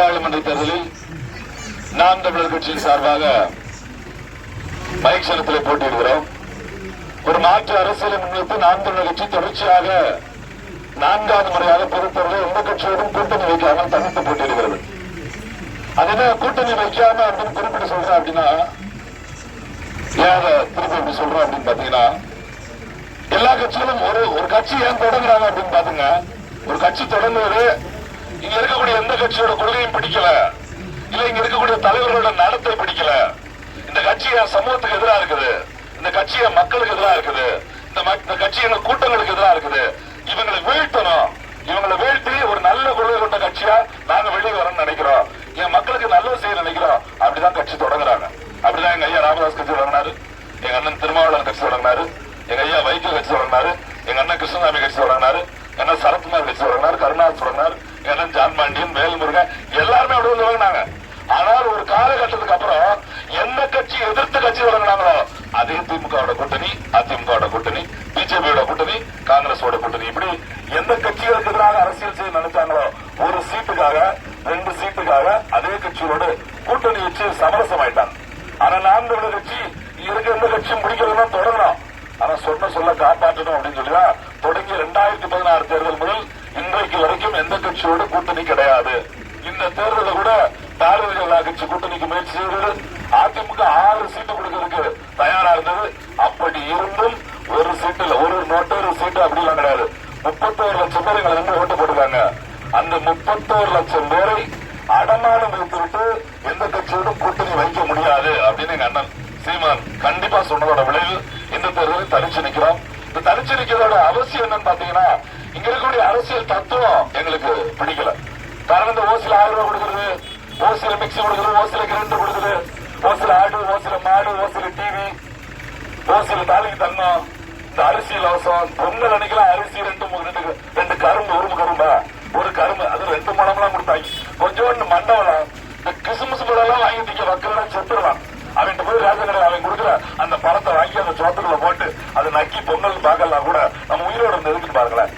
நாடாளுமன்ற தேர்தலில் நாம் தமிழர் கட்சியின் சார்பாக மைக்சனத்தில் போட்டியிடுகிறோம். ஒரு மாற்று அரசியலை முன்வைத்து நாம் தமிழர் கட்சி தொடர்ச்சியாக நான்காவது முறையாக பொறுத்தவரை எந்த கட்சியோடும் கூட்டணி வைக்காமல் தனித்து போட்டியிடுகிறது. அது கூட்டணி வைக்காம அப்படின்னு குறிப்பிட்டு சொல்றேன் அப்படின்னா ஏன் திருப்பி எப்படி சொல்றோம் அப்படின்னு பாத்தீங்கன்னா எல்லா கட்சிகளும் ஒரு ஒரு கட்சி ஏன் தொடங்குறாங்க அப்படின்னு பாத்துங்க ஒரு கட்சி தொடங்குவது இங்க இருக்கக்கூடிய எந்த கட்சியோட கொள்கையும் பிடிக்கல. இல்ல இங்க இருக்கக்கூடிய தலைவர்களோட நடத்தை பிடிக்கல. இந்த கட்சி என் சமூகத்துக்கு எதிரா இருக்குது. இந்த கட்சி என் மக்களுக்கு எதிரா இருக்குது. இந்த மக்- இந்த கட்சி எங்க கூட்டங்களுக்கு எதிரா இருக்குது. இவங்களை வீழ்த்தணும். இவங்களை வீழ்த்தி ஒரு நல்ல கொள்கை கொண்ட கட்சியா நாங்க வெளியே வரணும்னு நினைக்கிறோம். என் மக்களுக்கு நல்லது செய்ய நினைக்கிறோம். அப்படிதான் கட்சி தொடங்குறாங்க. அப்படிதான் எங்க ஐயா ராமதாஸ் கட்சி தொடங்கினாரு. எங்க அண்ணன் திருமாவளவன் கட்சி தொடங்கினாரு. எங்க ஐயா வைகோ கட்சி தொடங்கினாரு. எங்க அண்ணன் கிருஷ்ணசாமி கட்சி தொடங்கினாரு. என்ன சரத்குமார் கட்சி தொடங்கினார். கருணாஸ் தொடங்கினார். எங்க ஜான் பாண்டியன் வேல்முருகன் எல்லாருமே அப்படி வந்து தொடங்கினாங்க ஆனால் ஒரு காலகட்டத்துக்கு அப்புறம் எந்த கட்சி எதிர்த்து கட்சி தொடங்கினாங்களோ அதே திமுகவோட கூட்டணி அதிமுகவோட கூட்டணி பிஜேபியோட கூட்டணி காங்கிரஸோட கூட்டணி இப்படி எந்த கட்சிகளுக்கு எதிராக அரசியல் செய்ய நினைச்சாங்களோ ஒரு சீட்டுக்காக ரெண்டு சீட்டுக்காக அதே கட்சியோடு கூட்டணி வச்சு சமரசமாயிட்டாங்க. ஆனா நாம் தமிழர் கட்சி இருக்க எந்த கட்சியும் முடிக்கிறதுனா தொடரணும். ஆனா சொன்ன சொல்ல காப்பாற்றணும் அப்படின்னு சொல்லி தான் தொடங்கி ரெண்டாயிரத்தி பதினாறு தேர்தல் முதல் இன்றைக்கு வரைக்கும் எந்த கட்சியோட கூட்டணி கிடையாது. இந்த தேர்தலில் கூட பாரதிய ஜனதா கட்சி கூட்டணிக்கு முயற்சி செய்தது. அதிமுக ஆறு சீட்டு கொடுக்கறதுக்கு தயாரா இருந்தது. அப்படி இருந்தும் ஒரு சீட்டுல ஒரு நோட்டு ஒரு சீட்டு அப்படிலாம் கிடையாது. முப்பத்தோரு லட்சம் பேர் எங்களை ரெண்டு ஓட்டு போட்டுருக்காங்க. அந்த முப்பத்தோரு லட்சம் பேரை அடமானம் வைத்துவிட்டு எந்த கட்சியோடும் கூட்டணி வைக்க முடியாது அப்படின்னு எங்க அண்ணன் சீமான் கண்டிப்பா சொன்னதோட விளைவில் இந்த தேர்தலில் தனிச்சு நிக்கிறோம். இந்த தனிச்சு நிக்கிறதோட அவசியம் என்னன்னு பாத்தீங்கன்னா இங்க இருக்கக்கூடிய அரசியல் தத்துவம் எங்களுக்கு பிடிக்கல காரணம் இந்த ஓசில ஆயிரம் ரூபாய் கொடுக்குறது. ஓசில மிக்சி கொடுக்குறது. ஓசில கிரைண்டர் கொடுக்குறது. ஓசில ஆடு ஓசில மாடு ஓசில டிவி ஓசில தாலிக்கு தண்ணம் இந்த அரிசி இலவசம் பொங்கல் அன்னைக்கெல்லாம் அரிசி ரெண்டு ரெண்டு ரெண்டு கரும்பு ஒரு கரும்பா? ஒரு கரும்பு. அது ரெண்டு முழம்லாம் கொடுத்தாங்க. கொஞ்சோண்டு மண்டவலாம் இந்த கிறிஸ்துமஸ் பழம் வாங்கி திங்க மக்கள் செத்துடலாம் அவன் போய் ரேஷன் அவன் கொடுக்குற அந்த பழத்தை வாங்கி அந்த சோத்துக்குள்ள போட்டு அதை நக்கி பொங்கல் பார்க்கலாம் கூட. நம்ம உயிரோட இருந்து இருக்குன்னு பாருங்களேன்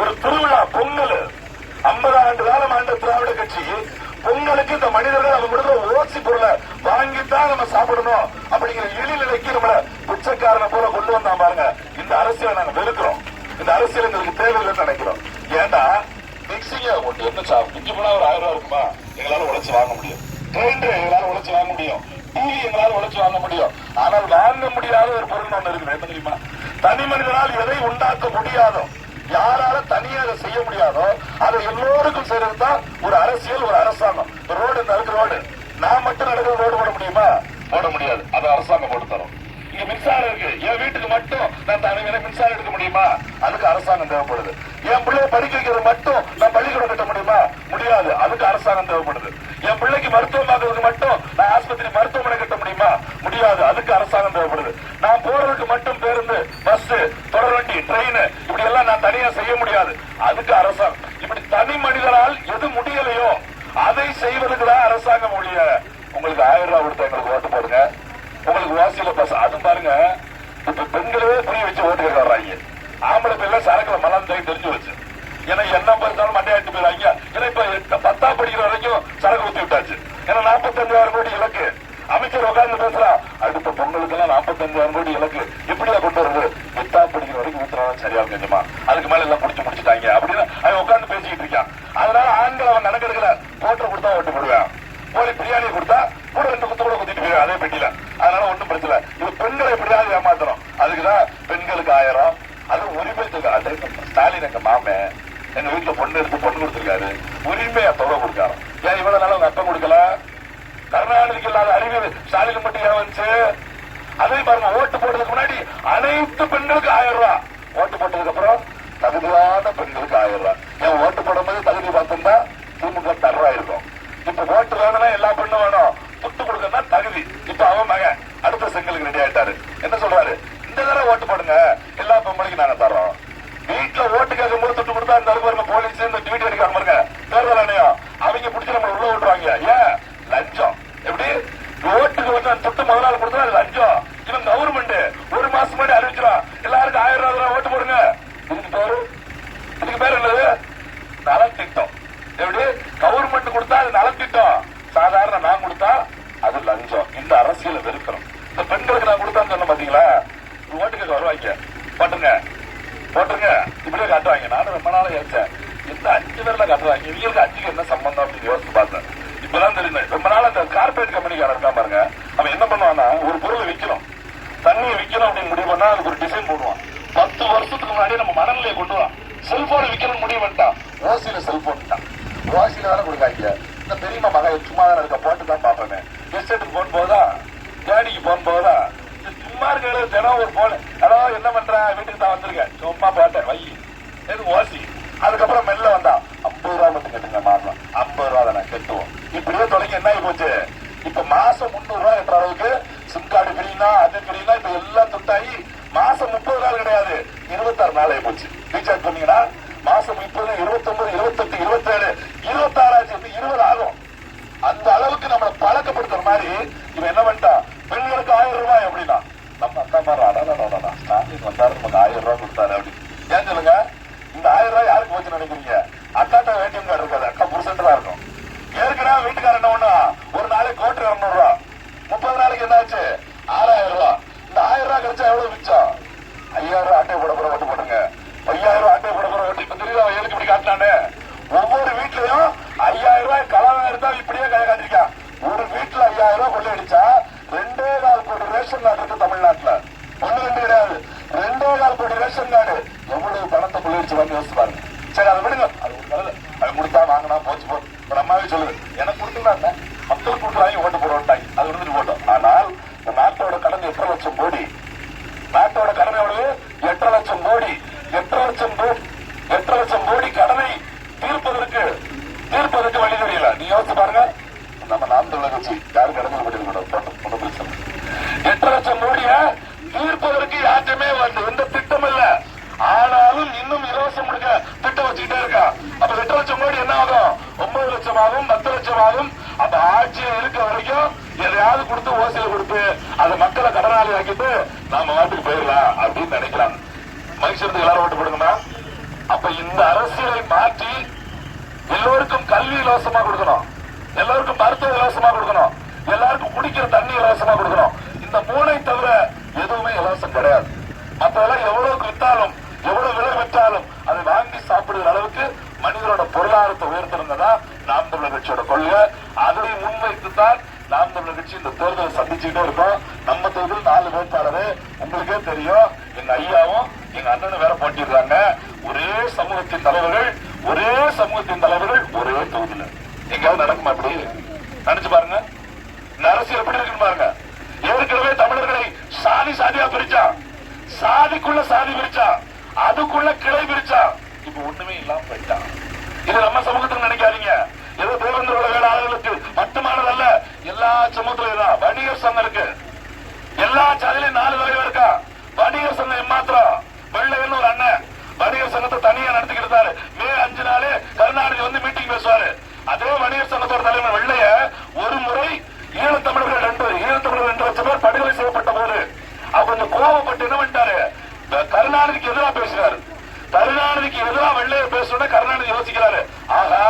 ஒரு திருவிழா பொங்கல். ஐம்பது ஆண்டு காலம் ஆண்ட திராவிட கட்சி பொங்கலுக்கு இந்த மனிதர்கள் அவங்க கொடுக்குற ஓசி பொருளை வாங்கித்தான் நம்ம சாப்பிடணும் அப்படிங்கிற இழிநிலைக்கு நம்மள பிச்சைக்காரனை போல கொண்டு வந்தான் பாருங்க. இந்த அரசியலை நாங்க வெறுக்கிறோம். இந்த அரசியல் எங்களுக்கு தேவையில்லைன்னு நினைக்கிறோம். ஏன்னா மிக்சிங்க ஒன்று என்ன சா மிஞ்சி போனா ஒரு ஆயிரம் ரூபாய் இருக்குமா? எங்களால உழைச்சு வாங்க முடியும். கிரைண்டர் எங்களால உழைச்சு வாங்க முடியும். டிவி எங்களால உழைச்சு வாங்க முடியும். ஆனால் வாங்க முடியாத ஒரு பொருள் ஒண்ணு இருக்குது. என்ன தெரியுமா? தனி மனிதனால் எதை உண்டாக்க முடியாதோ யாரால தனியாக அதை செய்ய முடியாதோ அதை எல்லோருக்கும் செய்யறது தான் ஒரு அரசியல் ஒரு அரசாங்கம். ரோடு இந்த ரோடு நான் மட்டும் நடக்கிற ரோடு போட முடியுமா? போட முடியாது. அது அரசாங்கம் போட்டு தரும். இங்க மின்சாரம் இருக்கு. என் வீட்டுக்கு மட்டும் நான் தனியாக மின்சாரம் எடுக்க முடியுமா? அதுக்கு அரசாங்கம் தேவைப்படுது. என் பிள்ளைய படிக்க வைக்கிறது மட்டும் நான் பள்ளிக்கூடம் கட்ட முடியுமா? முடியாது. அதுக்கு அரசாங்கம் தேவைப்படுது. என் பிள்ளைக்கு மருத்துவம் பார்க்கறதுக்கு மட்டும் நான் ஆஸ்பத்திரி மருத்துவமனை கட்ட முடியுமா? முடியாது. அது அரசாங்கம் தேவைப்படுது நான் போறதுக்கு மட்டும் பேருந்து பஸ் தொடர் வண்டி ட்ரெயின் இப்படி எல்லாம் நான் தனியா செய்ய முடியாது அதுக்கு அரசாங்கம் இப்படி தனி மனிதரால் எது முடியலையோ அதை செய்வதற்கு தான் அரசாங்கம் ஒழிய உங்களுக்கு ஆயிரம் ரூபாய் கொடுத்தா எங்களுக்கு ஓட்டு போடுங்க உங்களுக்கு வாசியில பஸ் அது பாருங்க இப்ப பெண்களே புரிய வச்சு ஓட்டு கேட்க வர்றாங்க ஆம்பளை பிள்ளை சரக்குல மலம் தெரிஞ்சு வச்சு ஏன்னா என்ன பார்த்தாலும் மண்டையாட்டு போயிடாங்க ஏன்னா இப்ப எட்டு- பத்தாம் படிக்கிற வரைக்கும் சரக்கு ஊத்தி விட்டாச்சு ஏன்னா நாற்பத்தஞ்சாயிரம் கோடி இலக்கு அமைச்சர் உட்கார்ந்து பேசுறா அடுத்த பொங்கலுக்கெல்லாம் நாற்பத்தஞ்சாயிரம் கோடி இலக்கு எப்படியா கொண்டு வருது எட்டாம் படிக்கிற வரைக்கும் ஊத்துறாங்க சரியா கொஞ்சமா அதுக்கு மேல எல்லாம் புடிச்சு முடிச்சுட்டாங்க அப்படின்னு அவன் உட்காந்து பேசிக்கிட்டு இருக்கான். அதனால ஆண்கள் அவன் நடக்கிறதுல போட்டு கொடுத்தா ஓட்டு போடுவேன். போலி பிரியாணி கொடுத்தா கூட ரெண்டு குத்து கூட குத்திட்டு போயிடும் அதே பெட்டியில. அதனால ஒன்றும் பிரச்சனை இது பெண்களை எப்படியாவது ஏமாத்துறோம் அதுக்குதான் பெண்களுக்கு ஆயிரம். அது உரிமை தொகை ஸ்டாலின் எங்க மாமே? எங்க வீட்டுல பொண்ணு எடுத்து பொண்ணு கொடுத்திருக்காரு. உரிமையா தொகை கொடுக்காரு. ஏன் இவ்வளவு நாள் உங்க அப்பா கொடுக்கல? கருணாநிதிக்கு இல்லாத அறிவு ஸ்டாலின் மட்டும் ஏன் வந்துச்சு? அதே பாருங்க ஓட்டு போட்டதுக்கு முன்னாடி அனைத்து பெண்களுக்கு ஆயிரம் ரூபாய் ஓட்டு போட்டதுக்கு அப்புறம் தகுதியான பெண்களுக்கு ஆயிரம் ரூபாய் ஏன் ஓட்டு போடும்போது தகுதி பார்த்தோம்னா திமுக தர்றா இருக்கும். இப்ப ஓட்டு வேணும்னா எல்லா பெண்ணும் வேணும். துட்டு கொடுக்கணும்னா தகுதி. இப்ப அவன் மகன் அடுத்த செங்கலுக்கு ரெடி ஆயிட்டாரு. என்ன சொல்றாரு? இந்த தடவை ஓட்டு போடுங்க. எல்லா பொம்பளைக்கும் நாங்க தர்றோம். வீட்டுல ஓட்டு கேட்கும் போது துட்டு கொடுத்தா அந்த பாருங்க போலீஸ் இந்த டிவிடி அடிக்காம பாருங்க தேர்தல் ஆணையம். அவங்க பிடிச்சி நம்ம உள்ள விட்டுருவாங்க. ஏன்? லஞ்சம். எப்படி? ஓட்டுக்கு வந்து துட்டு முதலாளி கொடுத்தா முன்னாடி அறிவிச்சிடும் எல்லாருக்கும் ஆயிரம் ரூபாய் ஓட்டு போடுங்க. இதுக்கு பேரு? இதுக்கு பேர் என்னது? நலத்திட்டம். எப்படி? கவர்மெண்ட் கொடுத்தா அது நலத்திட்டம். சாதாரண நான் கொடுத்தா அது லஞ்சம். இந்த அரசியல் வெறுக்கிறோம் இந்த பெண்களுக்கு நான் கொடுத்தான்னு சொன்ன பாத்தீங்களா? ஓட்டுக்கு வருவாய்க்க போட்டுருங்க. போட்டுருங்க. இப்படியே காட்டுவாங்க. நானும் ரொம்ப நாள் யோசிச்சேன் இந்த அஞ்சு பேர்ல காட்டுவாங்க? இவங்களுக்கு அஞ்சுக்கு என்ன சம்பந்தம் அப்படின்னு யோசித்து பார்த்தேன். இப்பதான் தெரியுது. ரொம்ப நாள் அந்த கார்பரேட் கம்பெனிக்காரன் இருக்கான் பாருங்க. அவன் என்ன பண்ணுவான்னா ஒரு பொருளை விற்கணும் தண்ணியை விற்கணும் அப்படின்னு முடிவு பண்ணா அதுக்கு ஒரு டிசைன் போடுவான். பத்து வருஷத்துக்கு முன்னாடியே நம்ம மனநிலையை கொண்டு வரோம் செல்போன் விற்கணும் முடிவு பண்ணிட்டான். ஓசியில செல்போன் ஓசியில தானே கொடுக்காங்க இந்த பெரியம்மா மகன் சும்மா தானே இருக்க போட்டு தான் பார்ப்பேன். எஸ்டேட்டுக்கு போன் போதா டேடிக்கு போன் போதா சும்மா இருக்கிற தினம் ஒரு போன் ஹலோ என்ன பண்ற? வீட்டுக்கு தான் வந்திருக்கேன். சும்மா போட்டேன் வை. எது ஓசி? அதுக்கப்புறம் மெல்ல வந்தா ஐம்பது ரூபா மட்டும் கட்டுங்க மாசம். ஐம்பது ரூபா தானே கட்டுவோம். இப்படியே தொடங்கி என்ன ஆகி போச்சு? இப்ப மாசம் முந்நூறு ரூபாய் கட்டுற அளவுக்கு சிம் கார்டு அது ஃப்ரீனா இப்ப எல்லாம் துட்டாயி மாசம் முப்பது நாள் கிடையாது. இருபத்தாறு நாள் ஆகி போச்சு. ரீசார்ஜ் பண்ணீங்கன்னா மாசம் முப்பது இருபத்தொன்பது இருபத்தெட்டு இருபத்தேழு இருபத்தாறாச்சு இப்ப இருபது ஆகும். அந்த அளவுக்கு நம்மளை பழக்கப்படுத்துற மாதிரி இவன் என்ன பண்ணிட்டான் பெண்களுக்கு ஆயிரம் ரூபாய் அப்படின்னா நம்ம அக்கா மாதிரி அடடா ஸ்டாலின் வந்தாரு நமக்கு ஆயிரம் ரூபாய் கொடுத்தாரு அப்படின்னு ஏன் சொல்லுங்க? இந்த ஆயிரம் ரூபாய் யாருக்கு போச்சுன்னு நினைக்கிறீங்க? அக்காட்ட ஏடிஎம் கார்டு இருக்காது அக்கா புருஷன் தான் இருக்கும் ஏற்கனவே வீட்டுக்காரர் என்ன பண்ணா ஒரு நாளைக்கு கோட்டு இரநூறு ரூபா முப்பது நாளைக்கு என்னாச்சு ஆறாயிரம் ரூபாய் இந்த ஆயிரம் எவ்வளவு மிச்சம்? ஐயாயிரம் ரூபாய் ஆட்டை போட போற ஓட்டு போடுங்க ஐயாயிரம் ரூபாய் ஆட்டை போட போற ஓட்டு இப்ப தெரியுதா அவன் எதுக்கு இப்படி காட்டினானே ஒவ்வொரு வீட்லயும் ஐயாயிரம் ரூபாய் கலவரம் இருந்தா இப்படியே கை காட்டிருக்கான் ஒரு வீட்டுல ஐயாயிரம் ரூபாய் கொள்ளை அடிச்சா ரெண்டே கால் கோடி ரேஷன் கார்டு இருக்கு தமிழ்நாட்டுல. ஒண்ணு ரெண்டு கிடையாது. ரெண்டே கால் கோடி ரேஷன் கார்டு. எவ்வளவு பணத்தை கொள்ளையடிச்சு வந்து யோசிச்சு பாருங்க. சரி அதை விடுங்க. அது ஒரு நல்லது அது கொடுத்தா வாங்கினா போச்சு போ. ஒரு அம்மாவே சொல்லுது எனக்கு கொடுத்துருந்தாங்க மக்கள் கூட்டுறாங்க ஓட்டு போடுவோம்ட்டாங்க. அது விடுத்துட்டு போட்டோம் ஆனால் இந்த நாட்டோட கடன் எத்தனை லட்சம் கோடி நாட்டோட கடன் எவ்வளவு எட்டரை லட்சம் கோடி எட்டரை லட்சம் கோடி எட்டரை லட்சம் கோடி கடனை தீர்ப்பதற்கு தீர்ப்பதற்கு வழி தெரியல நீ யோசிச்சு பாருங்க நம்ம நாம் தமிழர் கட்சி யாரும் கடமை பண்ணிருக்கணும் ஒன்றும் பிரச்சனை இல்லை. எட்டரை லட்சம் கோடிய தீர்ப்பதற்கு யார்ட்டுமே வந்து எந்த திட்டம் இல்ல ஆனாலும் இன்னும் இலவசம் கொடுக்க திட்டம் வச்சுக்கிட்டே இருக்கா அப்ப எட்டு லட்சம் கோடி என்ன ஆகும் ஒன்பது லட்சம் ஆகும் பத்து லட்சம் ஆகும் அப்ப ஆட்சியை இருக்க வரைக்கும் எதையாவது கொடுத்து ஓசியில கொடுத்து அதை மக்களை கடனாளி ஆக்கிட்டு நாம நாட்டுக்கு போயிடலாம் அப்படின்னு நினைக்கிறாங்க மனுஷனுக்கு எல்லாரும் ஓட்டு போடுங்கம்மா அப்ப இந்த அரசியலை மாற்றி எல்லோருக்கும் கல்வி இலவசமா கொடுக்கணும். எல்லோருக்கும் மருத்துவ இலவசமா கொடுக்கணும். எல்லாருக்கும் குடிக்கிற தண்ணி இலவசமா கொடுக்கணும். இந்த மூளை தவிர எதுவுமே இலவசம் கிடையாது. மற்றதெல்லாம் எவ்வளவுக்கு வித்தாலும் எவ்வளவு விலை விற்றாலும் அதை வாங்கி சாப்பிடுகிற அளவுக்கு மனிதரோட பொருளாதாரத்தை உயர்த்திருந்ததா நாம் தமிழர் கட்சியோட கொள்கை. அதனை முன்வைத்து தான் நாம் தமிழர் கட்சி இந்த தேர்தலை சந்திச்சுக்கிட்டே இருக்கோம். நம்ம தொகுதியில் நாலு வேட்பாளர் உங்களுக்கே தெரியும். எங்க ஐயாவும் எங்க அண்ணனும் வேற போட்டிடுறாங்க ஒரே சமூகத்தின் தலைவர்கள் ஒரே சமூகத்தின் தலைவர்கள் ஒரே தொகுதியில. எங்கேயாவது நடக்குமா அப்படி நினைச்சு பாருங்க. இந்த அரசியல் எப்படி இருக்குன்னு பாருங்க. ஏற்கனவே தமிழர்களை சாதி சாதியா பிரிச்சா சாதிக்குள்ள சாதி பிரிச்சா அதுக்குள்ள கிளை பிரிச்சா இப்ப ஒண்ணுமே இல்லாம போயிட்டான் இது நம்ம சமூகத்துக்கு நினைக்காதீங்க. ஏதோ தேவேந்திரோட வேலை ஆளுகளுக்கு மட்டுமானதல்ல எல்லா சமூகத்திலும் தான். வணிகர் சங்கம் இருக்கு. எல்லா சாதியிலும் நாலு தலைவர் இருக்கா? வணிகர் சங்கம் எம்மாத்திரம் வெள்ளையன்னு ஒரு அண்ணன் வணிகர் சங்கத்தை தனியா நடத்திக்கிட்டு இருந்தாரு மே கருணாநிதி வந்து மீட்டிங் பேசுவாரு. அதே வணிகர் சங்கத்தோட தலைவர் வெள்ளைய ஒரு முறை ஈழத்தமிழர்கள் ரெண்டு ஈழத்தமிழர்கள் ரெண்டு லட்சம் பேர் படுகொலை செய்யப்பட்ட போது அவர் கொஞ்சம் கோபப்பட்டு என்ன பண்ணிட்டாரு? கருணாநிதிக்கு எதிராக பேசுறாரு கருணாநிதிக்கு எதிராக வெள்ளைய பேசணும்னா கருணாநிதி யோசிக்கிறாரு. ஆகா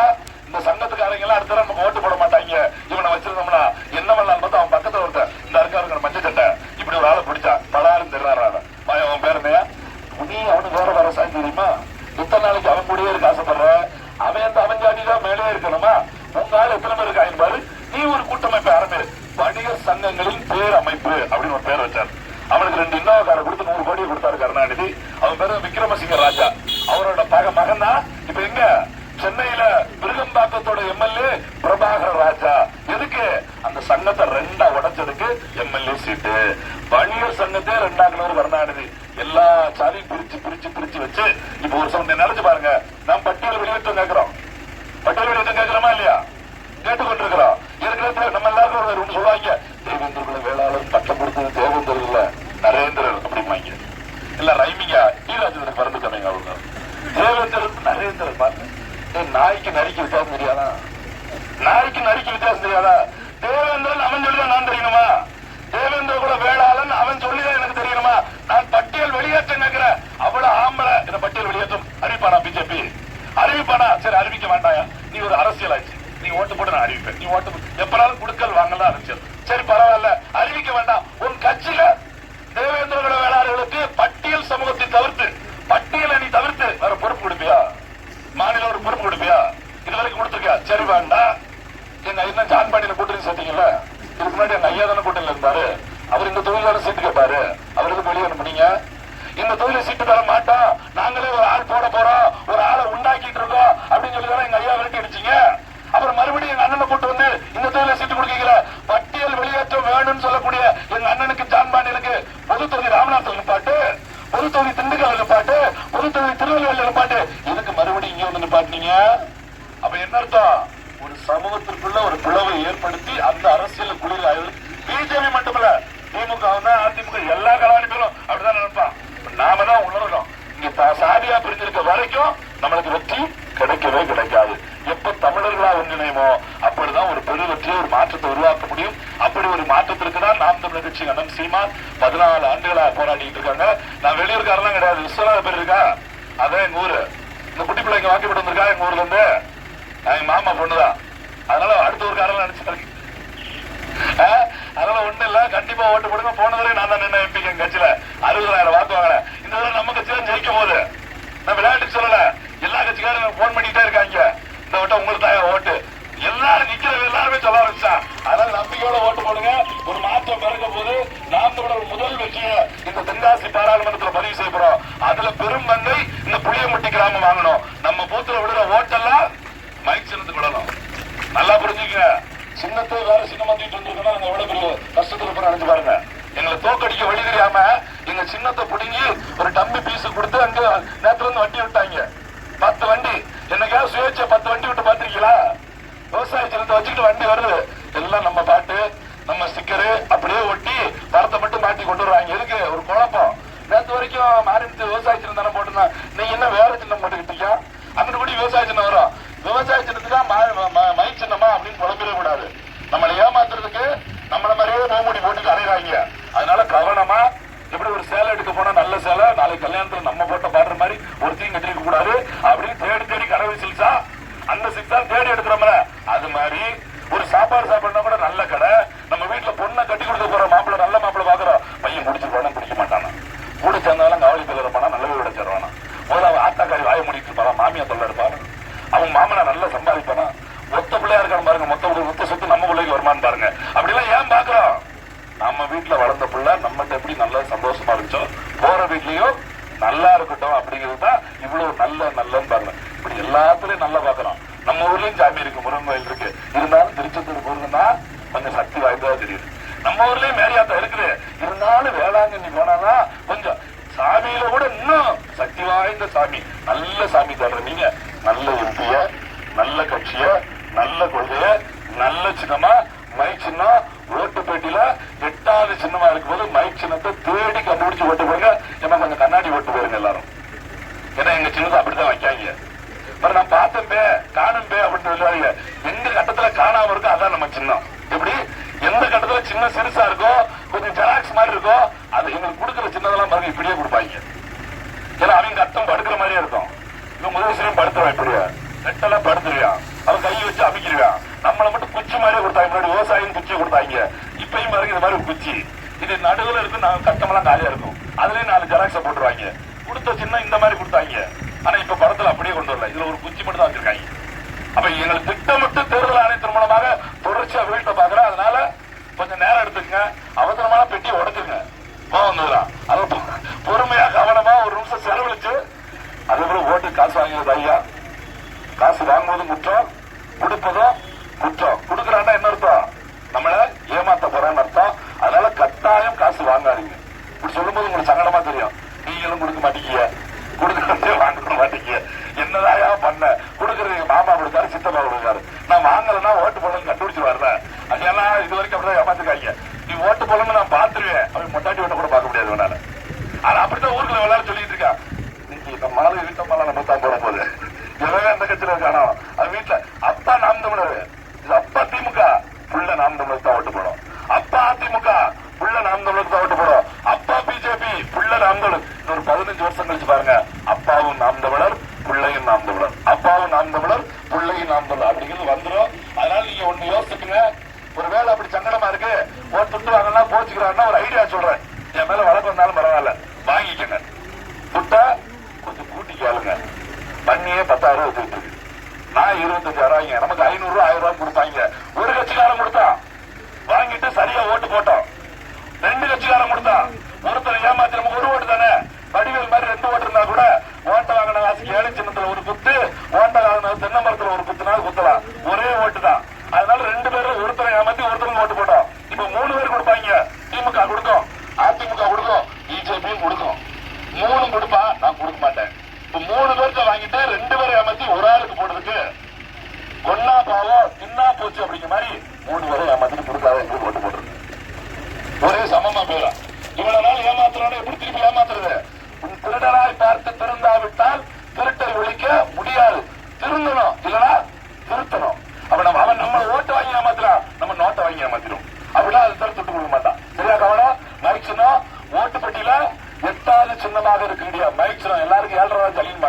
இந்த சங்கத்துக்காரங்க எல்லாம் அடுத்த நம்ம ஓட்டு போட மாட்டாங்க. இவனை வச்சிருந்தோம்னா என்ன பண்ணலாம் பார்த்தா அவன் பக்கத்துல ஒருத்தன் இந்த அருக்காருங்க மஞ்சள் சட்டை இப்படி ஒரு ஆளை பிடிச்சா பலாரும் தெரியாரு அவன். பேருமையா நீ அவனுக்கு வேற வர சாய் தெரியுமா? கூடயே இருக்க ஆசைப்படுற அவன் அந்த அவன் ஜாதி தான் மேலே இருக்கணுமா? உங்க ஆள் எத்தனை பேர் இருக்காங்க பாரு நீ ஒரு கூட்டமைப்பை ஆரம்பி வணிகர் சங்கங்களின் பேர் அமைப்பு அப்படின்னு ஒரு பேர் வச்சார். அவனுக்கு ரெண்டு இன்னோவா கொடுத்து நூறு கோடி கொடுத்தாரு கருணாநிதி. அவன் பேரு விக்ரமசிங்க ராஜா. அவரோட பக மகன் தான் இப்ப எங்க? சென்னையில விருகம்பாக்கத்தோட எம்எல்ஏ பிரபாகர ராஜா. எதுக்கு? அந்த சங்கத்தை ரெண்டா உடைச்சதுக்கு எம்எல்ஏ சீட்டு. வணிகர் சங்கத்தை ரெண்டாக்குனவர் கருணாநிதி. எல்லா சாதி பிரிச்சு பிரிச்சு வச்சு இப்ப ஒரு சமயம் நினைச்சு பாருங்க. நான் பட்டியல் வெளியேற்றம் கேட்கிறோம். பட்டியல் வெளியேற்றம் கேட்கிறோமா இல்லையா? கேட்டுக்கொண்டிருக்கிறோம். ஏற்கனவே நம்ம எல்லாருக்கும் ஒரு சொல்லுவாங்க. தேவேந்திர வேளாளர் பட்டம் கொடுத்தது தேவேந்தர் இல்ல நரேந்திரர் அப்படிம்பாங்க. இல்ல ரைமிங்கா ஈராஜேந்திரன் பிறந்து கம்மிங்க அவங்க. தேவேந்திரன் நரேந்திரர் பாருங்க. நாய்க்கு நரிக்கு வித்தியாசம் தெரியாதா? நாய்க்கு நரிக்கு வித்தியாசம் தெரியாதா? தேவேந்திரன் அவன் சொல்லிதான் நான் தெரியணுமா தேவேந்திர கூட வேளாளன் அவன் சொல்லிதான் எனக்கு தெரியணுமா? நான் பட்டியல் வெளியேற்றம் பட்டியல் வெளியேற்றம் அறிவிப்பானா பிஜேபி அறிவிப்பானா? சரி அறிவிக்க வேண்டாயா? நீ ஒரு அரசியல் ஆச்சு. நீ ஓட்டு போட்டு நான் அறிவிப்பேன். நீ ஓட்டு எப்பனாலும் குடுக்கல் வாங்கலாம் அரசியல். சரி பரவாயில்ல. அறிவிக்க வேண்டாம். உன் கட்சியில தேவேந்திரகுல வேளாளர்களுக்கு பட்டியல் சமூகத்தை தவிர்த்து பட்டியலை நீ தவிர்த்து வேற பொறுப்பு கொடுப்பியா? மாநில ஒரு பொறுப்பு கொடுப்பியா? இது வரைக்கும் கொடுத்துருக்கியா? சரி வேண்டாம். எங்க ஐயா ஜான் பாண்டியில கூட்டணி சேர்த்தீங்கல்ல? இதுக்கு முன்னாடி எங்க ஐயா தானே கூட்டணியில இருந்தாரு. அவர் இந்த தொழிலாளர் சீட்டு கேட்பாரு. அவருக்கு வெளியே அனுப்புனீங்க? இந்த தொழில சீட்டு தர மாட்டேன் ஒரு தொகுதி ராமநாதன் நிப்பாட்டு ஒரு தொகுதி திண்டுக்கல் நிப்பாட்டு ஒரு தொகுதி திருநெல்வேலி நிப்பாட்டு. இதுக்கு மறுபடியும் இங்க வந்து நிப்பாட்டினீங்க? அப்ப என்ன அர்த்தம்? ஒரு சமூகத்திற்குள்ள ஒரு பிளவை ஏற்படுத்தி அந்த அரசியல் குளிர் பிஜேபி மட்டுமல்ல திமுக அதிமுக எல்லா கலாநிதிகளும் அப்படிதான் நினைப்பான் நாம தான் உணரணும். இங்க சாதியா பிரிஞ்சிருக்க வரைக்கும் நம்மளுக்கு வெற்றி கிடைக்கவே கிடைக்காது. எப்ப தமிழர்களா ஒன்றிணைமோ அப்படிதான் ஒரு ஒரு மாற்றத்தை உருவாக்க முடியும். அப்படி ஒரு மாற்றத்திற்கு தான் நாம் தமிழர் கட்சி அண்ணன் சீமான் பதினாலு ஆண்டுகளாக போராடிட்டு இருக்காங்க. நான் வெளியூர்காரெல்லாம் கிடையாது. விஸ்வநாத பேர் இருக்கா? அதான் எங்க ஊரு. இந்த குட்டி பிள்ளைங்க வாக்கிப்பட்டு வந்திருக்கா? எங்க ஊர்ல இருந்து? எங்க மாமா பொண்ணுதான் அதனால அடுத்த ஒரு காரணம் நினைச்சிருக்கேன் அதனால ஒண்ணு இல்ல கண்டிப்பா ஓட்டு போடுங்க போன தடவை நான் தான் நின்ன எம்பி எங்க கட்சியில அறுபதாயிரம் வாக்கு வாங்கினேன் இந்த தடவை நம்ம கட்சி தான் ஜெயிக்கும் போது நான் விளையாட்டுக்கு சொல்லல எல்லா கட்சிக்காரும் போன் பண்ணிட்டே இருக்காங்க இந்த வட்டம் உங்களுக்கு தான் ஓட்டு எல்லாரும் நிக்கிறது எல்லாருமே சொல்ல ஆரம்பிச்சா அதனால நம்பிக்கையோட ஓட்டு போடுங்க ஒரு மாற்றம் பிறக்க போது நாம் தமிழர் முதல் வெற்றியை இந்த தென்காசி பாராளுமன்றத்தில் பதிவு செய்ய போறோம் அதுல பெரும் பங்கை இந்த புளியம்பட்டி கிராமம் வாங்கணும் நம்ம பூத்துல விடுற ஓட்டெல்லாம் மைக் சின்னத்துக்கு விடணும் நல்லா புரிஞ்சுக்கங்க சின்னத்தை வேற சின்னம் வந்துட்டு இருந்திருக்கோம்னா நாங்க எவ்வளவு பெரிய நடந்து பாருங்க. எங்களை தோக்கடிச்சு வழி தெரியாம எங்க சின்னத்தை புடுங்கி ஒரு டம்பி பீஸ் கொடுத்து அங்க நேரத்துல இருந்து வண்டி விட்டாங்க பத்து வண்டி என்னைக்காவது சுயேட்சை பத்து வண்டி விட்டு பாத்திருக்கீங்களா விவசாய சின்னத்தை வச்சுக்கிட்டு வண்டி வருது எல்லாம் நம்ம பாட்டு நம்ம ஸ்டிக்கரு அப்படியே ஒட்டி படத்தை மட்டும் மாட்டி கொண்டு வருவாங்க எதுக்கு ஒரு குழப்பம் நேற்று வரைக்கும் மாறிட்டு விவசாய சின்னம் தானே போட்டுருந்தா நீங்க என்ன வேற சின்னம் போட்டுக்கிட்டீங்க அங்கிட்டு கூடி விவசாய சின்னம் வரும் விவசாய சின்னத்துக்கு மை சின்னமா அப்படின்னு குழம்பிட கூடாது நம்மளை ஏமாத்துறதுக்கு நம்மள மாதிரியே நோமுடி போட்டு அலைகிறாங்க அதனால கவனமா இப்படி ஒரு சேலை எடுக்க போனா நல்ல சேலை நாளைக்கு கல்யாணத்துல நம்ம போட்ட பாடுற மாதிரி ஒருத்தையும் கட்டிருக்க கூடாது அப்படின்னு தேடி தேடி கடவுள் சில்சா அந்த சிக்ஸா தேடி எடுக்கிறோம்ல அது மாதிரி ஒரு சாப்பாடு சாப்பிடணும் கூட நல்ல கடை நம்ம வீட்டுல பொண்ணை கட்டி கொடுக்க போற மாப்பிள்ளை நல்ல மாப்பிள்ளை பாக்குறோம் பையன் குடிச்சு போனா குடிக்க மாட்டானா கூட சேர்ந்தாலும் கவலை பிள்ளை போனா நல்லவே விட சேருவானா முதல்ல அவன் ஆத்தாக்காரி வாய முடிட்டு இருப்பானா மாமியா தொல்லை இருப்பான் அவன் மாமனா நல்லா சம்பாதிப்பானா ஒத்த பிள்ளையா இருக்கான்னு பாருங்க மொத்த பிள்ளை மொத்த சொத்து நம்ம பிள்ளைக்கு வருமானு பாருங்க அப்படிலாம் ஏன் பாக்குறோம் நம்ம வீட்டுல வளர்ந்த பிள்ளை நம்மகிட்ட எப்படி நல்லா சந்தோஷமா இருந்துச்சோ போற வீட்லயும் நல்லா இருக்கட்டும் அப்படிங்கிறது தான் இவ்வளவு நல்ல நல்லன்னு பாருங்க. இப்படி எல்லாத்துலயும் நல்லா பாக்குறோம் நம்ம ஊர்லயும் சாமி இருக்கு முருகன் கோயில் இருக்கு. இருந்தாலும் திருச்செந்தூர் போறதுன்னா கொஞ்சம் சக்தி வாய்ந்ததா தெரியுது. நம்ம ஊர்லயும் மேரியாத்தா இருக்குது. இருந்தாலும் வேளாங்கண்ணி போனாதான் கொஞ்சம் சாமியில கூட இன்னும் சக்தி வாய்ந்த சாமி நல்ல சாமி தர்ற நீங்க. நல்ல எம்பிய நல்ல கட்சிய நல்ல கொள்கைய நல்ல சின்னமா மை சின்னம் ஓட்டு பெட்டியில எட்டாவது சின்னமா இருக்கும்போது மைக் சின்னத்தை தேடி கண்டுபிடிச்சு ஓட்டு போடுங்க. ஏன்னா கொஞ்சம் கண்ணாடி ஓட்டு போயிருங்க எல்லாரும். ஏன்னா எங்க சின்னத்தை அப்படிதான் வைக்காங்க. பாரு நான் பார்த்தேன் பே காணும் பே அப்படின்னு சொல்லுவாங்க. எந்த கட்டத்துல காணாம இருக்கோ அதான் நம்ம சின்னம். எப்படி? எந்த கட்டத்துல சின்ன சிறுசா இருக்கோ கொஞ்சம் ஜெராக்ஸ் மாதிரி இருக்கோ அது எங்களுக்கு கொடுக்குற சின்னதெல்லாம் பாருங்க இப்படியே கொடுப்பாங்க. ஏன்னா அவங்க அர்த்தம் படுக்கிற மாதிரியே இருக்கும். இவன் முதலமைச்சரையும் படுத்துருவான் இப்படியா? நெட்டெல்லாம் படுத்துருவான் அவன் கையை வச்சு அமைக்கிடுவான் நம்மளை மட்டும் குச்சி மாதிரியே கொடுத்தாங்க. முன்னாடி விவசாயம் குச்சி கொடுத்தாங்க. இப்பயும் பாருங்க இது மாதிரி ஒரு குச்சி. இது நடுவில் இருக்கும் நான் கஷ்டமெல்லாம் காலியா இருக்கும். அதுலயும் நாலு ஜெராக்ஸை போட்டுருவாங்க. கொடுத்த சின்ன இந்த மாதிரி கொடுத்தாங்க. ஆனா இப்ப படத்துல அப்படியே கொண்டு வரல. இதுல ஒரு குச்சி மட்டும் தான் வச்சிருக்காங்க. போச்சு அப்படிங்கிற மாதிரி மூணு பேரை ஏமாத்திட்டு கொடுக்காத என்று ஓட்டு போட்டுருக்கு. ஒரே சமமா போயிடும். இவ்வளவு நாள் ஏமாத்துறோட எப்படி திருப்பி ஏமாத்துறது? திருடனாய் பார்த்து திருந்தாவிட்டால் திருட்டை ஒழிக்க முடியாது. திருந்தணும் இல்லனா திருத்தணும். அப்ப நம்ம அவன் நம்ம ஓட்டு வாங்கி ஏமாத்துறான் நம்ம நோட்டை வாங்கி ஏமாத்திரும் அப்படின்னா அது தர தொட்டு கொள்ள மாட்டான். சரியா கவனம்? மைக் சின்னம் ஓட்டு பெட்டியில எட்டாவது சின்னமாக இருக்க மைக் சின்னம் எல்லாருக்கும் ஏழரை தள்ளின்னு